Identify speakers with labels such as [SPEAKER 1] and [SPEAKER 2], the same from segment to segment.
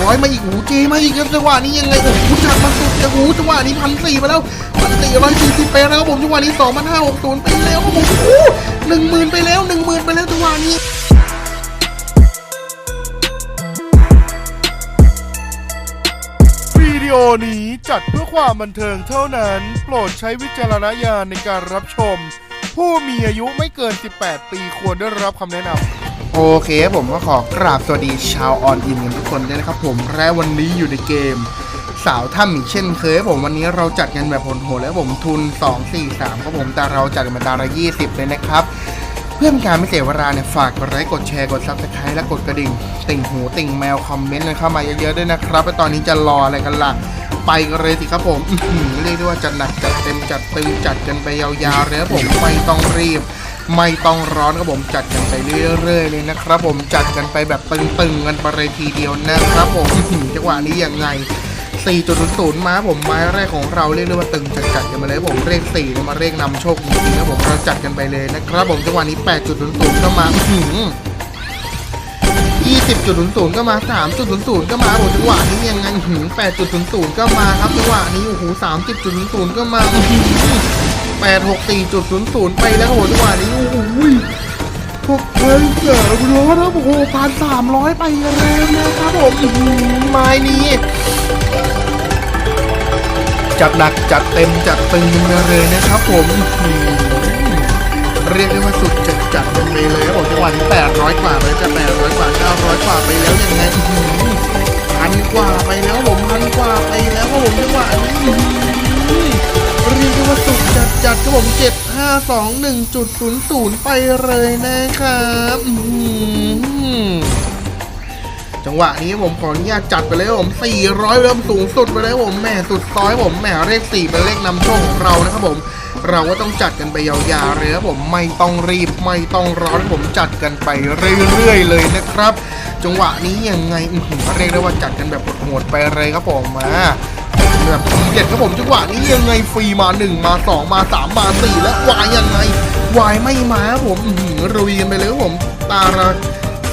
[SPEAKER 1] 600มาอีกโอ้เจมาอีกครับจังหวะนี้ยังไงโอ้โหจัดมาสุดโอ้โหจังหวะนี้พันสี่ไปแล้วพันสี่ร้อยสี่สิบไปแล้วครับผมจังหวะนี้สองพันห้าหกศูนย์ไปแล้วครับผมโอ้หหนึ่งหมื่นไปแล้วหนึ่งหมื่นไปแล้วจังหวะนี้
[SPEAKER 2] วิดีโอนี้จัดเพื่อความบันเทิงเท่านั้น โปรดใช้วิจารณญาณในการรับชม ผู้มีอายุไม่เกิน 18 ปีควรได้รับคำแนะนำ
[SPEAKER 1] โอเคผมก็ขอกราบสวัสดีชาวออนอินกันทุกคนด้วยนะครับผมและวันนี้อยู่ในเกม สาวถ้ำอีกเช่นเคยผมวันนี้เราจัดกันแบบโหดๆแล้วผมทุน 2 4 3ครับผมแต่เราจัดกันมาดารา20 เลยนะครับ เพื่อเป็นการไม่เสียเวลาเนี่ยฝากกดไลค์กดแชร์กดซับสไครต์และกดกระดิ่ง ติ่งหูติ่งแมวคอมเมนต์กันเข้ามาเยอะๆด้วยนะครับแล้วตอนนี้จะรออะไรกันล่ะไปกันเลยสิครับผมเรียกได้ว่าจัดหนักจัดเต็มจัดตึงจัดกันไปยาวๆเลยผมไม่ต้องรีบ ไม่ต้องร้อนครับผมจัดกันไปเรื่อยๆเลยนะครับผมจัดกันไปแบบตึงๆกันไปเลยทีเดียวนะครับผมอื้อหือจังหวะนี้ยังไง 4.00 มาผมไม้แรกของเราเรียกได้ว่าตึงจัดๆกันมาเลยผมเรียก4เนี่ยมาเรียกนำโชคจริงๆครับผมเราจัดกันไปเลยนะครับผมจังหวะนี้ 8.00 ก็มาอื้อหือ20.00 ก็มา 3.00 ก็มาโอ้จังหวะนี้ยังไงอื้อหือ8.00 ก็มาครับจังหวะนี้โอ้โห30.00 ก็มา อื้อหือ864.00ไปแล้วครับผมจังหวะนี้โอ้โหพวกเฮ้ยเสือร้อนครับโอ้โหพันสามร้อยไปแล้วนะครับผมไม้นี้จัดหนักจัดเต็มจัดตึงกันมาเลยนะครับผมเรียกได้ว่าสุดจัดจัดกันไปเลยครับผมจังหวะนี้800กว่าไปแล้วจะ800กว่า900กว่าไปแล้วยังไงพันกว่าไปแล้วผมพันกว่าไปแล้วครับผมจังหวะนี้เรียกได้ว่าสุดจัด จัดครับผม7521.00 ไปเลยนะครับจังหวะนี้ผมขออนุญาตจัดไปเลยครับผม 400เริ่มสูงสุดไปเลยครับผมแหมสุดซอยผมแหมเลข4เป็นเลขนำโชคของเรานะครับผม เราก็ต้องจัดกันไปยาวๆเลยครับผมไม่ต้องรีบไม่ต้องร้อนผมจัดกันไปเรื่อยๆเลยนะครับ จังหวะนี้ยังไงหือเรียกได้ว่าจัดกันแบบโหดๆไปเลยครับผมมา แบบทีเด็ดครับผมจังหวะนี้ยังไงฟรีมา 1 มา 2 มา 3 มา 4 และวายยังไงวายไม่มาครับผมอือรุยกันไปเลยครับผมตาละ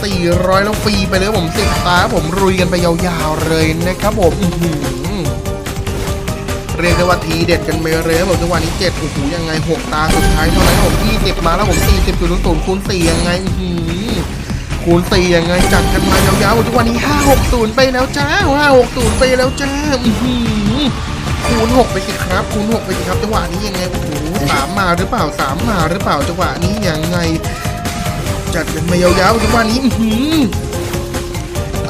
[SPEAKER 1] 400 แล้วฟรีไปเลยครับผมสิบตาครับผมรุยกันไปยาวๆเลยนะครับผมอือเรียกได้ว่าทีเด็ดกันไปเลยครับผมจังหวะนี้7โอ้โหยังไง6ตาสุดท้ายเท่านั้นครับผม20มาแล้วผม40จุดศูนย์คูณ4ยังไงอือ คูณ4ยังไงจัดกันมายาวๆจังหวะนี้ 560 ไปแล้วจ้า 560 ไปแล้วจ้าคูณ 6 ไปสิครับ คูณ 6 ไปสิครับจังหวะนี้ยังไงโอ้โหสามมาหรือเปล่าสามมาหรือเปล่าจังหวะนี้ยังไง จัดกันมายาวๆจังหวะนี้อือ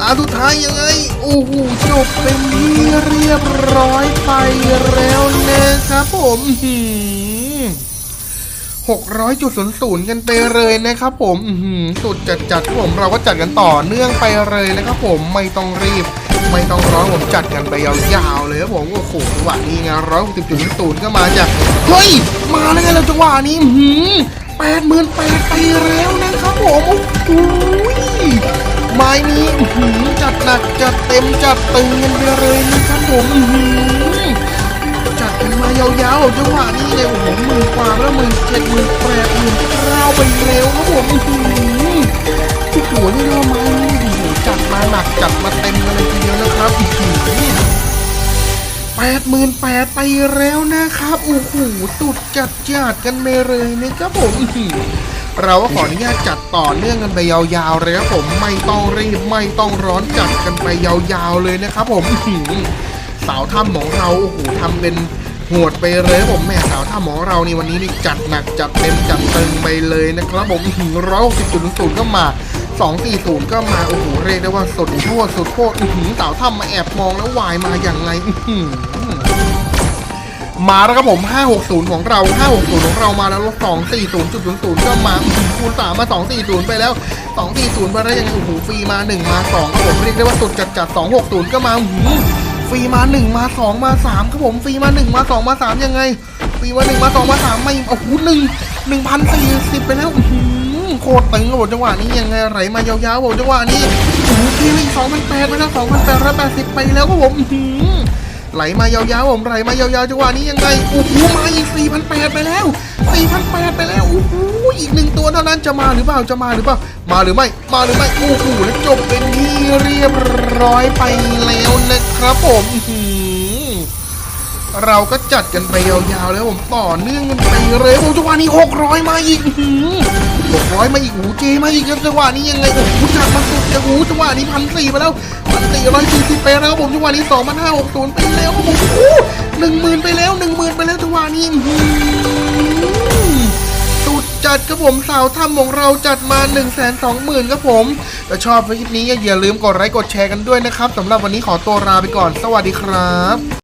[SPEAKER 1] อตาสุดท้ายยังไง โอ้โหจบเป็นที่เรียบร้อยไปแล้วนะครับผม หกร้อยจุดศูนย์ศูนย์กันไปเลยนะครับผมอื้อหือสุดจัดจัดผมเราก็จัดกันต่อเนื่องไปเลยนะครับผมไม่ต้องรีบ ไม่ต้องร้อนผมจัดกันไปยาวๆเลยครับผมโอ้โหจังหวะนี้ไงร้อยหกสิบจุดศูนย์ก็มาจากเฮ้ยมาแล้วไงเราจังหวะนี้หือแปดหมื่นแปดไปแล้วนะครับผมโอ้โหไม้นี้หือจัดหนักจัดเต็มจัดตึงกันไปเลยนะครับผมหือจัดกัน มายาวๆจังหวะนี้เลยโอ้โหหมื่นกว่าแล้วหมื่นเจ็ดหมื่นแปดหมื่นเก้าไปแล้วครับผมอือหือที่หัวนี่เราไม้นี้โอ้โหจัดมาหนักจัดมาเต็มกันเลยทีเดียวนะครับอื้อหือแปดหมื่นแปดไปแล้วนะครับโอ้โหสุดจัดจัดกันไปเลยนะครับผมเราก็ขออนุญาตจัดต่อเนื่องกันไปยาวๆเลยครับผมไม่ต้องรีบไม่ต้องร้อนจัดกันไปยาวๆเลยนะครับผมอือหือสาวถ้ำของเราโอ้โหทำเป็น โหดไปเลยผมแม่สาวถ้ำขอเรานี่วันนี้นี่จัดหนักจัดเต็มจัดเตึงไปเลยนะครับผมร้อยหกสิบจุดศูนย์ก็มาสองสี่ศูนย์ก็มาโอ้โหเรียกได้ว่าสดโคตรสุดโคตรอื้อหือสาวถ้ำมาแอบมองแล้ววายมาอย่างไงอื้อหือมาแล้วครับผม 560 ของเรา 560 ของเรามาแล้ว240.00 ก็มาอื้อหือคูณ3มา 240 ไปแล้ว 240 ไปแล้วยังไงโอ้โหฟรีมา 1 มา 2 ครับผมเรียกได้ว่าสุดจัดจัด260 ก็มาอื้อหือ ฟรีมา1มา2มา3ครับผมฟรีมา1มา2มา3ยังไงฟรีมา1มา2มา3ไม่โอ้โห1 1,040ไปแล้วอื้อหือโคตรตึงครับผมจังหวะนี้ยังไงไหลมายาวๆผมจังหวะนี้โอ้โหฟรีมาอีก2,800ไปแล้ว2,880ไปแล้วครับผมไหลมายาวๆผมไหลมายาวๆจังหวะนี้ยังไงโอ้โหมาอีก4,800ไปแล้ว4,800ไปแล้วโอ้โหอีกหนึ่งตัวเท่านั้นจะมาหรือเปล่าจะมาหรือเปล่ามาหรือไม่มาหรือไม่โอ้โหแล้วจบเป็นที่เรียบร้อยไปแล้วนะ ครับผมหืเราก็จัดกันไปยาวๆแล้วผมต่อเนื่องกันไปเลยโอ้จังหวะนี้600มาอีกหกร้อยมาอีกโอ้เจมาอีกครับจังหวะนี้ยังไงโอ้โหจัดมาสุดจะโอ้จังหวะนี้พันสี่ไปแล้วพันสี่ร้อยสี่สิบไปแล้วผมจังหวะนี้สองพันห้าหกศูนย์ไปแล้วผมโอ้หนึ่งหมื่นไปแล้วหนึ่งหมื่นไปแล้วจังหวะนี้หือสุด จัดครับผมสาวถ้ำของเราจัดมา1นึ่งแสนสองหมื่นครับผมถ้าชอบคลิปนี้อย่าลืมกดไลค์กดแชร์กันด้วยนะครับสำหรับวันนี้ขอตัวลาไปก่อน สวัสดีครับ